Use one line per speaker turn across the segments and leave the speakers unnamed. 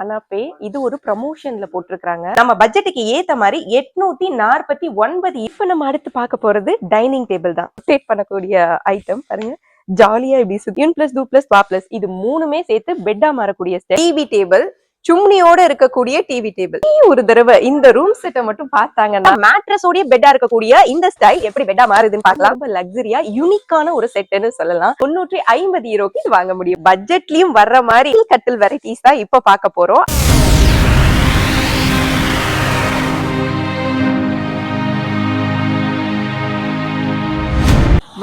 ஹனாபே இது ஒரு ப்ரமோஷன்ல போட்டிருக்காங்க நம்ம பட்ஜெட்டுக்கு ஏத்த மாதிரி எட்நூத்தி நாற்பத்தி ஒன்பது இப்ப நம்ம அடுத்து பார்க்க போறது டைனிங் டேபிள் தான். ரொட்டேட் பண்ணக்கூடிய ஐட்டம் பாருங்க. ஜாலியா இப்படி சுத்தியும் பிளஸ் டூ பிளஸ் பா பிளஸ் இது மூணுமே சேர்த்து பெட்டா மாறக்கூடிய டிவி டேபிள் சும்னியோட இருக்கக்கூடிய டிவி டேபிள் ஒரு தடவை இந்த ரூம் செட்டை மட்டும் பார்த்தாங்கன்னா மேட்ரஸோடய பெட்டா இருக்கக்கூடிய இந்த ஸ்டைல் எப்படி பெட்டா மாறுதுன்னு பார்க்கலாம். ரொம்ப லக்ஸரியா யூனிக்கான ஒரு செட்னு சொல்லலாம். தொண்ணூற்றி ஐம்பது ஈரோக்கு இது வாங்க முடியும். பட்ஜெட்லயும் வர்ற மாதிரி கட்டில் வெரைட்டிஸ் தான் இப்ப பார்க்க போறோம்.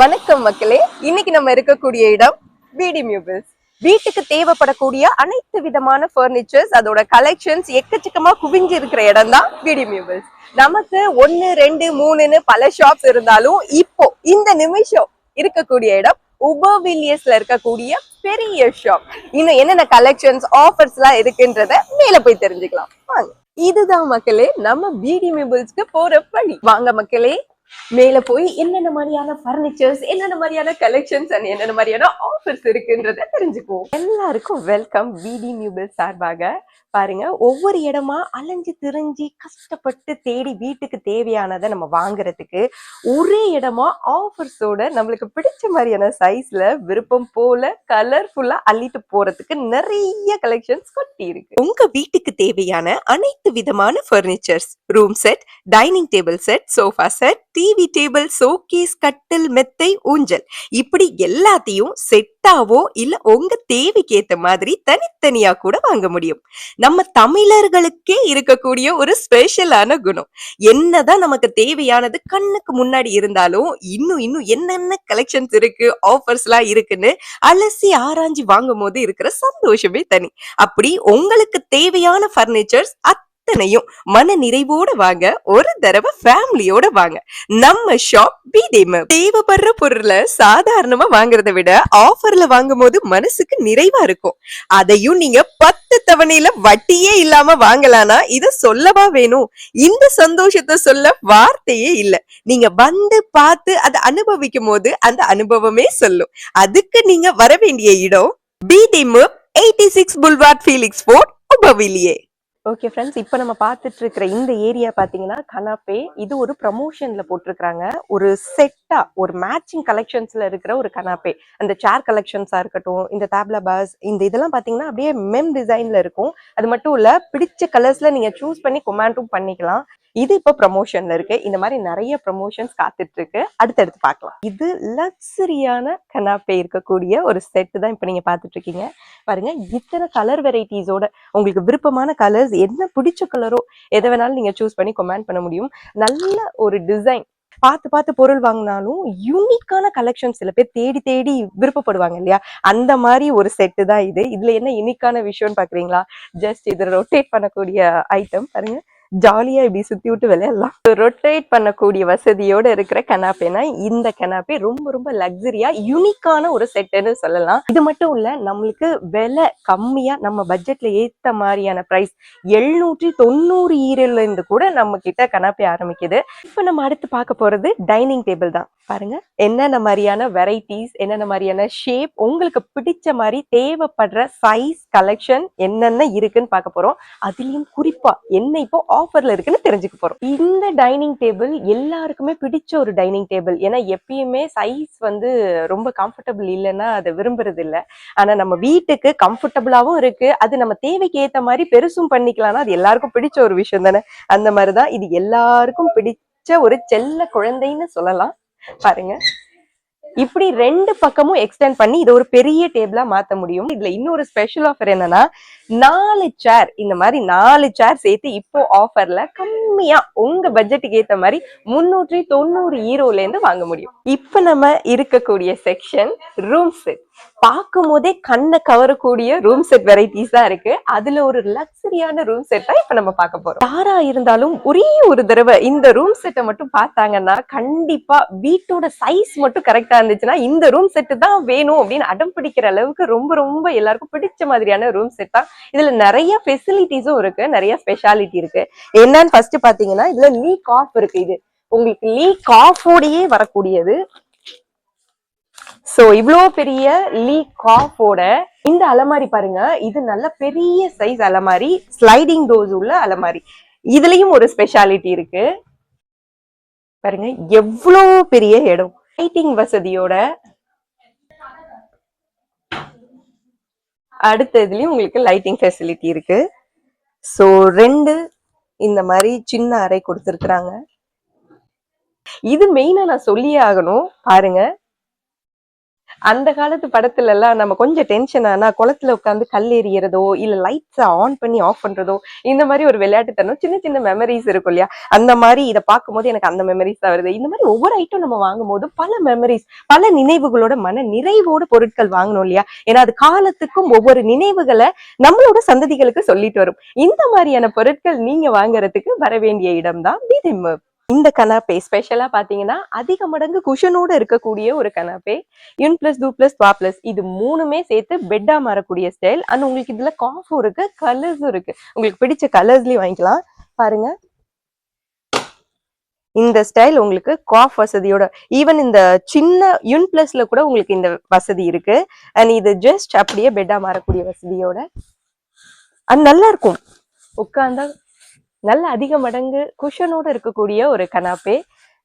வணக்கம் மக்களே. இன்னைக்கு நம்ம இருக்கக்கூடிய இடம் பிடி மியூபிள்ஸ் வீட்டுக்கு தேவைப்படக்கூடிய அனைத்து விதமான ஃபர்னிச்சர்ஸ் அதோட கலெக்ஷன்ஸ் எக்கச்சக்கமா குவிஞ்சு இருக்கிற இடம் தான் பிடி மியூபிள்ஸ் நமக்கு ஒன்னு ரெண்டு மூணுன்னு பல ஷாப்ஸ் இருந்தாலும் இப்போ இந்த நிமிஷம் இருக்கக்கூடிய இடம் உபவிலியஸ்ல இருக்கக்கூடிய பெரிய ஷாப் இன்னும் என்னென்ன கலெக்ஷன்ஸ் ஆஃபர்ஸ் எல்லாம் இருக்குன்றத மேல போய் தெரிஞ்சுக்கலாம். வாங்க. இதுதான் மக்களே நம்ம பிடி மியூபிள்ஸ்க்கு போற வழி வாங்க மக்களே மேல போய் என்னென்ன மாதிரியான பர்னிச்சர்ஸ் என்னென்ன மாதிரியான கலெக்ஷன்ஸ் அண்ட் என்னென்ன மாதிரியான ஆஃபர்ஸ் இருக்குன்றத தெரிஞ்சுக்குவோம். எல்லாருக்கும் வெல்கம் விடி மியூபிள் சார்பாக பாருங்க. ஒவ்வொரு இடமா அலைஞ்சு திரிஞ்சு கஷ்டப்பட்டு தேடி வீட்டுக்கு தேவையானதை நம்ம வாங்குறதுக்கு ஒரே இடமா ஆஃபர்ஸோட நம்மளுக்கு பிடிச்ச மாதிரியான சைஸ்ல விருப்பம் போல கலர்ஃபுல்லா அள்ளிட்டு போறதுக்கு நிறைய கலெக்ஷன்ஸ் கொட்டி இருக்கு உங்க வீட்டுக்கு தேவையான அனைத்து விதமான furnitures room set dining table set sofa set TV table showcase கட்டில் மெத்தை ஊஞ்சல். இப்படி எல்லாத்தையும் செட் செட்டாவோ இல்ல உங்க தேவைக்கு ஏத்த மாதிரி தனித்தனியா கூட வாங்க முடியும். நம்ம தமிழர்களுக்கே இருக்கக்கூடிய ஒரு ஸ்பெஷலான குணம். என்னதான் நமக்கு தேவையானது கண்ணுக்கு முன்னாடி இருந்தாலும் இன்னும் இன்னும் என்னென்ன கலெக்ஷன்ஸ் இருக்கு ஆஃபர்ஸ் எல்லாம் இருக்குன்னு அலசி ஆராய்ஞ்சு வாங்கும் போது இருக்கிற சந்தோஷமே தனி. அப்படி உங்களுக்கு தேவையான பர்னிச்சர்ஸ் அத்தனையும் மன நிறைவோட வாங்க ஒரு தடவை ஃபேமிலியோட வாங்க. நம்ம ஷாப் பிடிஎம் தேவைப்படுற பொருளை சாதாரணமா வாங்குறதை விட ஆஃபர்ல வாங்கும் போது மனசுக்கு நிறைவா இருக்கும். அதையும் நீங்க பத்து தவணையில வட்டியே இல்லாம வாங்கலானா இத சொல்லவா வேணும்? இந்த சந்தோஷத்தை சொல்ல வார்த்தையே இல்ல. நீங்க வந்து பார்த்து அதை அனுபவிக்கும் போது அந்த அனுபவமே சொல்லும். அதுக்கு நீங்க வர வேண்டிய இடம் BTM eighty six boulevard Felix port உபவிலியே okay friends இப்போ நம்ம பார்த்துட்டு இருக்கிற இந்த ஏரியா பார்த்தீங்கன்னா கனாப்பே இது ஒரு ப்ரமோஷன்ல போட்டிருக்கிறாங்க. ஒரு செட்டா ஒரு மேட்சிங் கலெக்ஷன்ஸ்ல இருக்கிற ஒரு கனாப்பே அந்த சேர் கலெக்ஷன்ஸா இருக்கட்டும் இந்த டேப்லா பாஸ் இந்த இதெல்லாம் பார்த்தீங்கன்னா அப்படியே மெம் டிசைன்ல இருக்கும். அது மட்டும் இல்ல பிடிச்ச கலர்ஸ்ல நீங்க சூஸ் பண்ணி கொமாண்டும் பண்ணிக்கலாம். இது இப்போ ப்ரமோஷன்ல இருக்கு. இந்த மாதிரி நிறைய ப்ரமோஷன்ஸ் காத்துட்டு இருக்கு அடுத்தடுத்து பார்க்கலாம். இது லக்ஸரியான கனாப்பே இருக்கக்கூடிய ஒரு செட் தான் இப்போ நீங்க பார்த்துட்டு இருக்கீங்க பாருங்க இத்தனை கலர் வெரைட்டிஸோட உங்களுக்கு விருப்பமான கலர்ஸ் என்ன பிடிச்ச கலரோ எதை வேணாலும் நீங்க சூஸ் பண்ணி கமெண்ட் பண்ண முடியும். நல்ல ஒரு டிசைன் பார்த்து பார்த்து பொருள் வாங்கினாலும் யூனிக்கான கலெக்ஷன் சில பேர் தேடி தேடி விருப்பப்படுவாங்க இல்லையா? அந்த மாதிரி ஒரு செட்டு தான் இது. இதுல என்ன யூனிக்கான விஷயம்னு பாக்குறீங்களா? ஜஸ்ட் இது ரொட்டேட் பண்ணக்கூடிய ஐட்டம் பாருங்க. ஜாலியா இப்படி சுத்தி விட்டு விளையாடலாம். ரொட்டேட் பண்ணக்கூடிய வசதியோட இருக்கிற கனாப்பேனா இந்த கனாப்பே ரொம்ப ரொம்ப லக்ஸரியா யூனிக்கான ஒரு செட்டுன்னு சொல்லலாம். இது மட்டும் இல்ல நம்மளுக்கு விலை கம்மியா நம்ம பட்ஜெட்ல ஏத்த மாதிரியான பிரைஸ் எழுநூற்றி தொண்ணூறு ஈரல்ல இருந்து கூட நம்ம கிட்ட கனாப்பே ஆரம்பிக்குது. இப்ப நம்ம அடுத்து பார்க்க போறது டைனிங் டேபிள் தான். பாருங்க. என்னென்ன மாதிரியான வெரைட்டிஸ் என்னென்ன மாதிரியான ஷேப் உங்களுக்கு பிடிச்ச மாதிரி தேவைப்படுற சைஸ் கலெக்ஷன் என்னென்ன இருக்குன்னு பார்க்க போறோம். அதுலயும் குறிப்பா என்ன இப்போ ஆஃபர்ல இருக்குன்னு தெரிஞ்சுக்க போறோம். இந்த டைனிங் டேபிள் எல்லாருக்குமே பிடிச்ச ஒரு டைனிங் டேபிள் ஏன்னா எப்பயுமே சைஸ் வந்து ரொம்ப கம்ஃபர்டபுள் இல்லைன்னா அதை விரும்புறது இல்லை ஆனா நம்ம வீட்டுக்கு கம்ஃபர்டபுளாவும் இருக்கு. அது நம்ம தேவைக்கு ஏற்ற மாதிரி பெருசும் பண்ணிக்கலாம்னா அது எல்லாருக்கும் பிடிச்ச ஒரு விஷயம் தானே? அந்த மாதிரிதான் இது எல்லாருக்கும் பிடிச்ச ஒரு செல்ல குழந்தைன்னு சொல்லலாம். பாருங்க. இப்படி ரெண்டு பக்கமும் எக்ஸ்டெண்ட் பண்ணி இதை ஒரு பெரிய டேபிளா மாத்த முடியும். இதுல இன்னொரு ஸ்பெஷல் ஆஃபர் என்னன்னா நாலு சேர் இந்த மாதிரி நாலு சேர் சேர்த்து இப்போ ஆஃபர்ல கம்மியா உங்க பட்ஜெட்டுக்கு ஏத்த மாதிரி முன்னூற்றி தொண்ணூறு ஈரோல இருந்து வாங்க முடியும். இப்ப நம்ம இருக்கக்கூடிய செக்ஷன் ரூம் செட் பார்க்கும் போதே கண்ணை கவரக்கூடிய ரூம் செட் வெரைட்டிஸ் தான் இருக்கு. அதுல ஒரு லக்ஸரியான ரூம் செட் தான் இப்ப நம்ம பார்க்க போறோம். யாரா இருந்தாலும் ஒரே ஒரு தடவை இந்த ரூம் செட்டை மட்டும் பார்த்தாங்கன்னா கண்டிப்பா வீட்டோட சைஸ் மட்டும் கரெக்டா இருந்துச்சுன்னா இந்த ரூம் செட்டு தான் வேணும் அப்படின்னு அடம் பிடிக்கிற அளவுக்கு ரொம்ப ரொம்ப எல்லாருக்கும் பிடிச்ச மாதிரியான ரூம் செட் தான் இதுல நிறைய ஃபெசிலிட்டிஸும் இருக்கு நிறைய ஸ்பெஷாலிட்டி இருக்கு. என்னன்னு ஃபர்ஸ்ட் பாத்தீங்கன்னா இதுல லீ காஃப் இருக்கு இது. உங்களுக்கு லீ காஃபோடயே வரக்கூடியது. சோ இவ்வளோ பெரிய லீ காஃபோட இந்த அலமாரி பாருங்க. இது நல்ல பெரிய சைஸ் அலமாரி ஸ்லைடிங் டோர்ஸ் உள்ள அலமாரி. இதுலயும் ஒரு ஸ்பெஷாலிட்டி இருக்கு. பாருங்க எவ்வளோ பெரிய இடம். லைட்டிங் வசதியோட அடுத்த இதுலயும் உங்களுக்கு லைட்டிங் ஃபெசிலிட்டி இருக்கு. சோ ரெண்டு இந்த மாதிரி சின்ன அறை கொடுத்துருக்குறாங்க. இது மெயினா நான் சொல்லியே ஆகணும். பாருங்க. அந்த காலத்து படத்துல எல்லாம் நம்ம கொஞ்சம் டென்ஷன் ஆனா குளத்துல உட்காந்து கல் எறியறதோ இல்ல லைட்ஸ் ஆன் பண்ணி ஆஃப் பண்றதோ இந்த மாதிரி ஒரு விளையாட்டுத்தனம் சின்ன சின்ன மெமரிஸ் இருக்கும் இல்லையா? அந்த மாதிரி இதை பார்க்கும்போது எனக்கு அந்த மெமரிஸ் தான் வருது. இந்த மாதிரி ஒவ்வொரு ஐட்டம் நம்ம வாங்கும் போது பல மெமரிஸ் பல நினைவுகளோட மன நிறைவோட பொருட்கள் வாங்கணும் இல்லையா? ஏன்னா அது காலத்துக்கும் ஒவ்வொரு நினைவுகளை நம்மளோட சந்ததிகளுக்கு சொல்லிட்டு வரும். இந்த மாதிரியான பொருட்கள் நீங்க வாங்குறதுக்கு வர வேண்டிய இடம் தான் இந்த கனாப்பே ஸ்பெஷலா பாத்தீங்கன்னா அதிக மடங்கு குஷனோட இருக்கக்கூடிய ஒரு கனாப்பே யூன் பிளஸ் டூ பிளஸ் பா பிளஸ் இது மூணுமே சேர்த்து பெட்டா மாறக்கூடிய ஸ்டைல் அண்ட் உங்களுக்கு இதுல காஃபும் இருக்கு கலர்ஸும் இருக்கு. உங்களுக்கு பிடிச்ச கலர்ஸ்லயும் வாங்கிக்கலாம். பாருங்க. இந்த ஸ்டைல் உங்களுக்கு காஃப் வசதியோட ஈவன் இந்த சின்ன யூன் பிளஸ்ல கூட உங்களுக்கு இந்த வசதி இருக்கு. அண்ட் இது ஜஸ்ட் அப்படியே பெட்டா மாறக்கூடிய வசதியோட. அது நல்லா இருக்கும். உட்காந்தா நல்ல அதிக மடங்கு குஷனோட இருக்கக்கூடிய ஒரு கனாப்பே.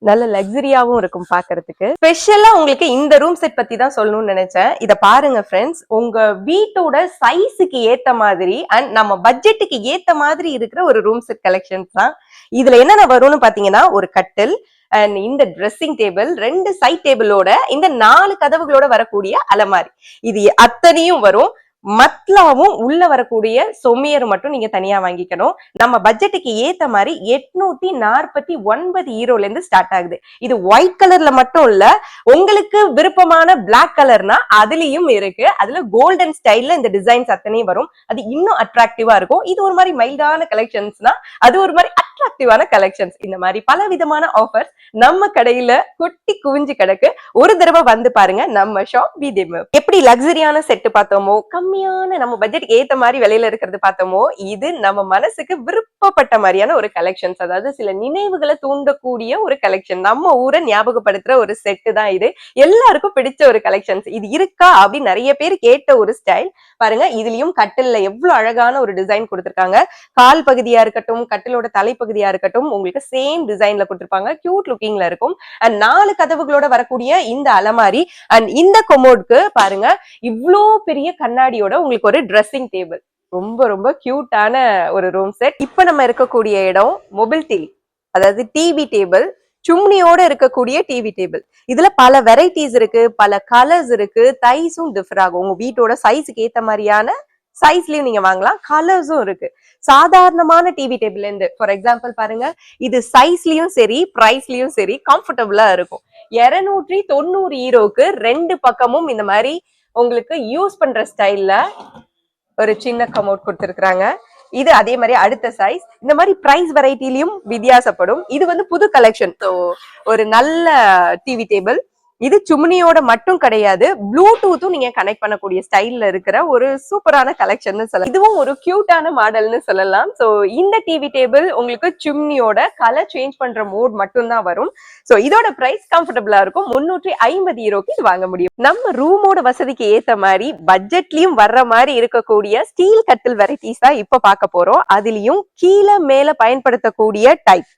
நல்ல லக்ஸரியாவும் இருக்கும் பாக்குறதுக்கு. ஸ்பெஷலா உங்களுக்கு இந்த ரூம் செட் பத்தி தான் சொல்லணும்னு நினைச்சேன். இத பாருங்க ஃப்ரெண்ட்ஸ் உங்க வீட்டோட சைஸுக்கு ஏத்த மாதிரி அண்ட் நம்ம பட்ஜெட்டுக்கு ஏத்த மாதிரி இருக்கிற ஒரு ரூம் செட் கலெக்ஷன்ஸ் தான். இதுல என்னென்ன வரும்னு பாத்தீங்கன்னா ஒரு கட்டில் அண்ட் இந்த ட்ரெஸ்ஸிங் டேபிள் ரெண்டு சைட் டேபிளோட இந்த நாலு கதவுகளோட வரக்கூடிய அலமாரி. இது அத்தனையும் வரும். மத்லாவும் உள்ள வரக்கூடிய சொமியர் மட்டும் நீங்க தனியா வாங்கிக்கணும். நம்ம பட்ஜெட்டுக்கு ஏத்த மாதிரி எட்நூத்தி நாற்பத்தி ஒன்பது ஈரோல இருந்து ஸ்டார்ட் ஆகுது. இது ஒயிட் கலர்ல மட்டும் இல்ல உங்களுக்கு விருப்பமான பிளாக் கலர்னா அதுலயும் இருக்கு. அதுல கோல்டன் ஸ்டைல்ல இந்த டிசைன்ஸ் அத்தனையும் வரும். அது இன்னும் அட்ராக்டிவா இருக்கும். இது ஒரு மாதிரி மைல்டான கலெக்ஷன்ஸ்னா அது ஒரு மாதிரி அட்ராக்டிவான கலெக்ஷன்ஸ் இந்த மாதிரி பல விதமான ஆஃபர்ஸ் நம்ம கடையில கொட்டி குவிஞ்சு கிடக்கு. ஒரு தடவை வந்து பாருங்க நம்ம ஷாப் பி எப்படி லக்ஸரியான செட்டு பார்த்தோமோ கம்மியான நம்ம பட்ஜெட்டுக்கு ஏத்த மாதிரி விலையில இருக்கிறது பார்த்தோமோ இது நம்ம மனசுக்கு விருப்பப்பட்ட மாதிரியான ஒரு கலெக்ஷன்ஸ் அதாவது சில நினைவுகளை தூண்டக்கூடிய ஒரு கலெக்ஷன் நம்ம ஊரை ஞாபகப்படுத்துற ஒரு செட்டு தான் இது. எல்லாருக்கும் பிடிச்ச ஒரு கலெக்ஷன்ஸ் இது இருக்கா அப்படின்னு நிறைய பேர் கேட்ட ஒரு ஸ்டைல் பாருங்க இதுலயும் கட்டில்ல எவ்வளவு அழகான ஒரு டிசைன் கொடுத்திருக்காங்க. கால் பகுதியா இருக்கட்டும் கட்டிலோட தலைப்பகுதியா இருக்கட்டும் உங்களுக்கு சேம் டிசைன்ல கொடுத்திருப்பாங்க. கியூட் லுக்கிங்ல இருக்கும். அண்ட் நாலு கதவுகளோட வரக்கூடிய இந்த அலமாரி அண்ட் இந்த கொமோட்க்கு பாருங்க இவ்வளோ பெரிய கண்ணாடி கண்ணாடியோட உங்களுக்கு ஒரு ட்ரெஸ்ஸிங் டேபிள் ரொம்ப ரொம்ப கியூட்டான ஒரு ரூம் செட் இப்ப நம்ம இருக்கக்கூடிய இடம் மொபைல் டிவி அதாவது டிவி டேபிள் சும்னியோட இருக்கக்கூடிய டிவி டேபிள் இதுல பல வெரைட்டிஸ் இருக்கு. பல கலர்ஸ் இருக்கு. தைஸும் டிஃபர் ஆகும். உங்க வீட்டோட சைஸுக்கு ஏத்த மாதிரியான சைஸ்லயும் நீங்க வாங்கலாம். கலர்ஸும் இருக்கு. சாதாரணமான டிவி டேபிள் இருந்து ஃபார் எக்ஸாம்பிள் பாருங்க. இது சைஸ்லயும் சரி பிரைஸ்லயும் சரி கம்ஃபர்டபுளா இருக்கும். இருநூற்றி தொண்ணூறு ஈரோக்கு ரெண்டு பக்கமும் இந்த மாதிரி உங்களுக்கு யூஸ் பண்ற ஸ்டைல்ல ஒரு சின்ன கமோட் கொடுத்துருக்காங்க இது அதே மாதிரி அடுத்த சைஸ் இந்த மாதிரி பிரைஸ் வெரைட்டிலையும் வித்தியாசப்படும். இது வந்து புது கலெக்ஷன் ஸோ ஒரு நல்ல டிவி டேபிள் இது சும்னியோட மட்டும் கிடையாது ப்ளூடூத்தும் நீங்க கனெக்ட் பண்ணக்கூடிய ஸ்டைல்ல இருக்கிற ஒரு சூப்பரான கலெக்ஷன் சொல்லலாம். இதுவும் ஒரு கியூட்டான மாடல்னு சொல்லலாம். சோ இந்த டிவி டேபிள் உங்களுக்கு சும்னியோட கலர் சேஞ்ச் பண்ற மோட் மட்டும் தான் வரும். சோ இதோட பிரைஸ் கம்ஃபர்டபுளா இருக்கும். முன்னூற்றி ஐம்பது ஈரோக்கு இது வாங்க முடியும். நம்ம ரூமோட வசதிக்கு ஏத்த மாதிரி பட்ஜெட்லயும் வர்ற மாதிரி இருக்கக்கூடிய ஸ்டீல் கட்டில் வெரைட்டிஸ் தான் இப்ப பார்க்க போறோம். அதுலயும் கீழே மேல பயன்படுத்தக்கூடிய டைப்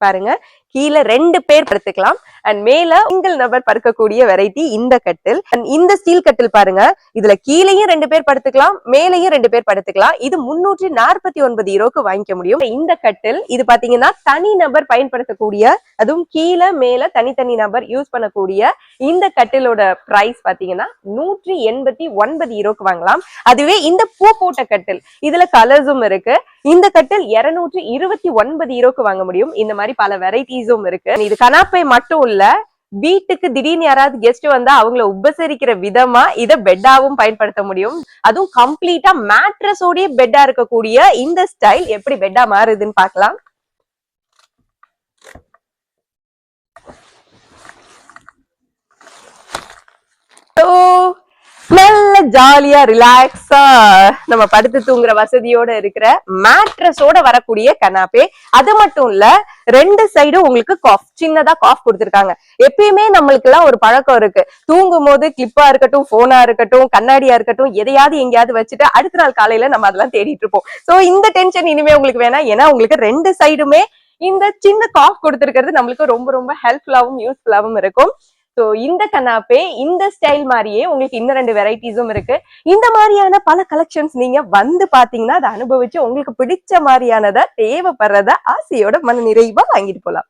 பாருங்க. கீழே ரெண்டு பேர் படுத்துக்கலாம். அண்ட் மேல சிங்கிள் நபர் படுக்கக்கூடிய வெரைட்டி இந்த கட்டில். அண்ட் இந்த ஸ்டீல் கட்டில் பாருங்க. இதுல கீழேயும் ரெண்டு பேர் படுத்துக்கலாம் மேலேயும் ரெண்டு பேர் படுத்துக்கலாம். இது முன்னூற்றி நாற்பத்தி ஒன்பது ஈரோக்கு வாங்கிக்க முடியும். இந்த கட்டில் இது பாத்தீங்கன்னா தனி நபர் பயன்படுத்தக்கூடிய அதுவும் கீழே மேல தனித்தனி நபர் யூஸ் பண்ணக்கூடிய இந்த கட்டிலோட பிரைஸ் பாத்தீங்கன்னா நூற்றி எண்பத்தி ஒன்பது ஈரோக்கு வாங்கலாம். அதுவே இந்த பூ போட்ட கட்டில். இதுல கலர்ஸும் இருக்கு. இந்த கட்டில் இருநூற்றி இருபத்தி ஒன்பது ஈரோக்கு வாங்க முடியும். இந்த மாதிரி பல வெரைட்டிஸ் வெரைட்டிஸும் இருக்கு. இது கனாப்பை மட்டும் இல்ல வீட்டுக்கு திடீர்னு யாராவது கெஸ்ட் வந்தா அவங்கள உபசரிக்கிற விதமா இத பெட்டாவும் பயன்படுத்த முடியும். அதுவும் கம்ப்ளீட்டா மேட்ரஸோடய பெட்டா இருக்கக்கூடிய இந்த ஸ்டைல் எப்படி பெட்டா மாறுதுன்னு பார்க்கலாம். So, ஜாலியா ரிலாக்ஸா நம்ம படுத்து தூங்குற வசதியோட இருக்கிற மேட்ரஸோட வரக்கூடிய கனாப்பே. அது மட்டும் இல்ல ரெண்டு சைடும் உங்களுக்கு காஃப் சின்னதா காஃப் கொடுத்துருக்காங்க. எப்பயுமே நம்மளுக்கு எல்லாம் ஒரு பழக்கம் இருக்கு. தூங்கும் போது கிளிப்பா இருக்கட்டும் போனா இருக்கட்டும் கண்ணாடியா இருக்கட்டும் எதையாவது எங்கேயாவது வச்சுட்டு அடுத்த நாள் காலையில நம்ம அதெல்லாம் தேடிட்டு இருப்போம். சோ இந்த டென்ஷன் இனிமே உங்களுக்கு வேணாம். ஏன்னா உங்களுக்கு ரெண்டு சைடுமே இந்த சின்ன காஃப் கொடுத்துருக்கிறது நம்மளுக்கு ரொம்ப ரொம்ப ஹெல்ப்ஃபுல்லாவும் யூஸ்ஃபுல்லாவும் இருக்கும். சோ இந்த கனாப்பே இந்த ஸ்டைல் மாதிரியே உங்களுக்கு இன்னும் ரெண்டு வெரைட்டிஸும் இருக்கு. இந்த மாதிரியான பல கலெக்ஷன்ஸ் நீங்க வந்து பாத்தீங்கன்னா அதை அனுபவிச்சு உங்களுக்கு பிடிச்ச மாதிரியானதை தேவைப்படுறத ஆசையோட மன நிறைவா வாங்கிட்டு போலாம்.